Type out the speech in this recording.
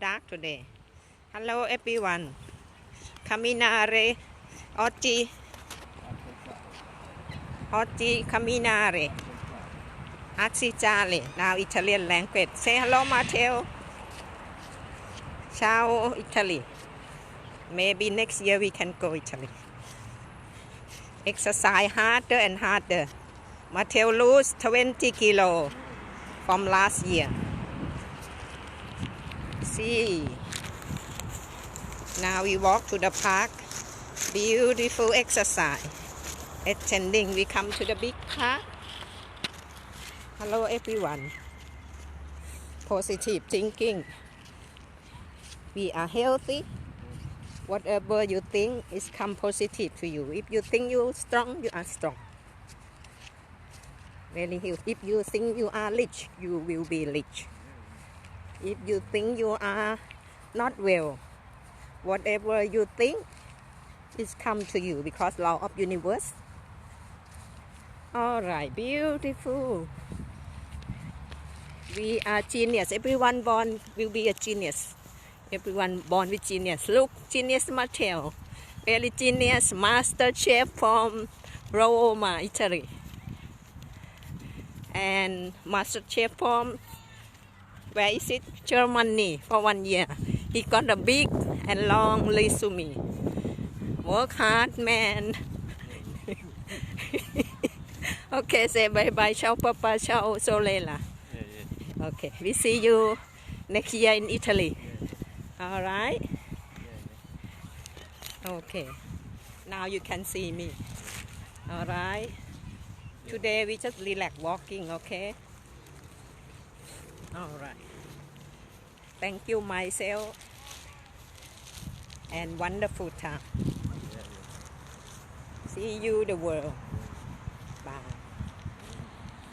dark today. Hello everyone. Camminare oggi oggi camminare Assaggiare now Italian language. Say hello Matteo. Ciao Italy. Maybe next year we can go Italy. Exercise harder and harder. Matteo lose 20 kilo from last year. See. Now we walk to the park. Beautiful exercise. Attending, we come to the big park. Hello everyone. Positive thinking. We are healthy. Whatever you think is come positive to you. If you think you strong, you are strong. Very healthy. If you think you are rich, you will be rich. If you think you are not well, whatever you think is come to you because law of universe. All right, beautiful. We are genius. Everyone born will be a genius. Everyone born with genius. Look, genius Matteo. Very genius master chef from Roma, Italy. And master chef from where is it? Germany for one year. He got a big and long resume. Work hard, man. okay, say bye bye. Ciao, Papa. Ciao, Solela. Yeah, yeah. Okay, we see you next year in Italy. All right. Okay. Now you can see me. All right. Today we just relax walking. Okay. All right. Thank you myself. And wonderful time. See you the world. Bye.